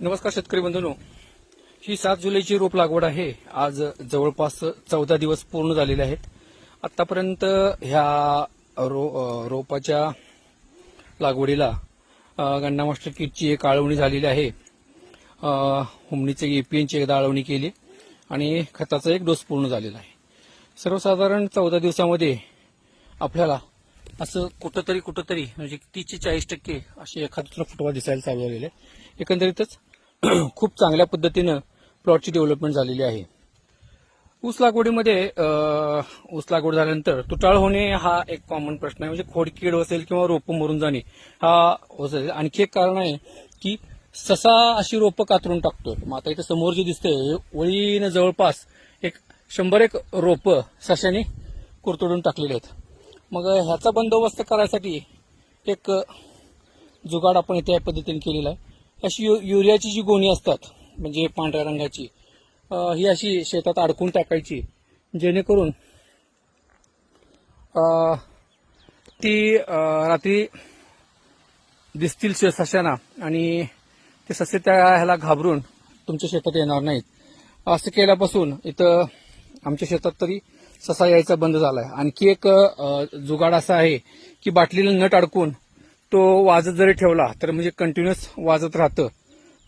नमस्कार शेतकरी बंधूनो. ही सात जुलैची रोप लागवड आहे. आज जवळपास चौदा दिवस पूर्ण झालेले आहेत. आतापर्यंत ह्या रो रोपाच्या लागवडीला अ, मास्टर किटची एक आळवणी झालेली आहे. हुमणीचे एपीएनची एकदा आळवणी केली आणि खताचा एक डोस पूर्ण झालेला आहे. सर्वसाधारण चौदा दिवसामध्ये आपल्याला असं कुठंतरी कुठंतरी म्हणजे तीस ते चाळीस टक्के असे एखादा फुटवा दिसायला चालू झालेले आहे. एकंदरीतच खूप चांगल्या पद्धतीनं प्लॉटची डेव्हलपमेंट झालेली आहे. ऊस लागवडीमध्ये ऊस लागवड झाल्यानंतर तुटाळ होणे हा एक कॉमन प्रश्न आहे. म्हणजे खोडकीड असेल किंवा रोपं मरून जाणे हा असेल. आणखी एक कारण आहे की ससा अशी रोपं कातरून टाकतो मग आता इथं समोर जे दिसतंय वळीनं जवळपास एक शंभर एक रोपं सशाने कुरतडून टाकलेले आहेत. मग ह्याचा बंदोबस्त करायसाठी एक जुगाड आपण इथे या पद्धतीने केलेला आहे. अशी यु- युरियाची जी गोणी असतात म्हणजे पांढऱ्या रंगाची ही अशी शेतात अडकून टाकायची जेणेकरून ती रात्री दिसतील शे- आणि ते ससे त्या ह्याला घाबरून तुमच्या शेतात येणार नाहीत. असं केल्यापासून इथं आमच्या शेतात तरी ससा यायचा बंद झालाय. आणखी एक जुगाड असा आहे की बाटलीला नट अडकून तो वाजत जरी ठेवला तर म्हणजे कंटिन्युअस वाजत राहतं.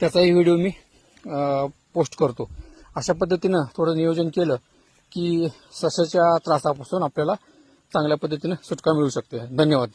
त्याचाही व्हिडिओ मी पोस्ट करतो. अशा पद्धतीनं थोडं नियोजन केलं की सशाच्या त्रासापासून आपल्याला चांगल्या पद्धतीनं सुटका मिळू शकते. धन्यवाद.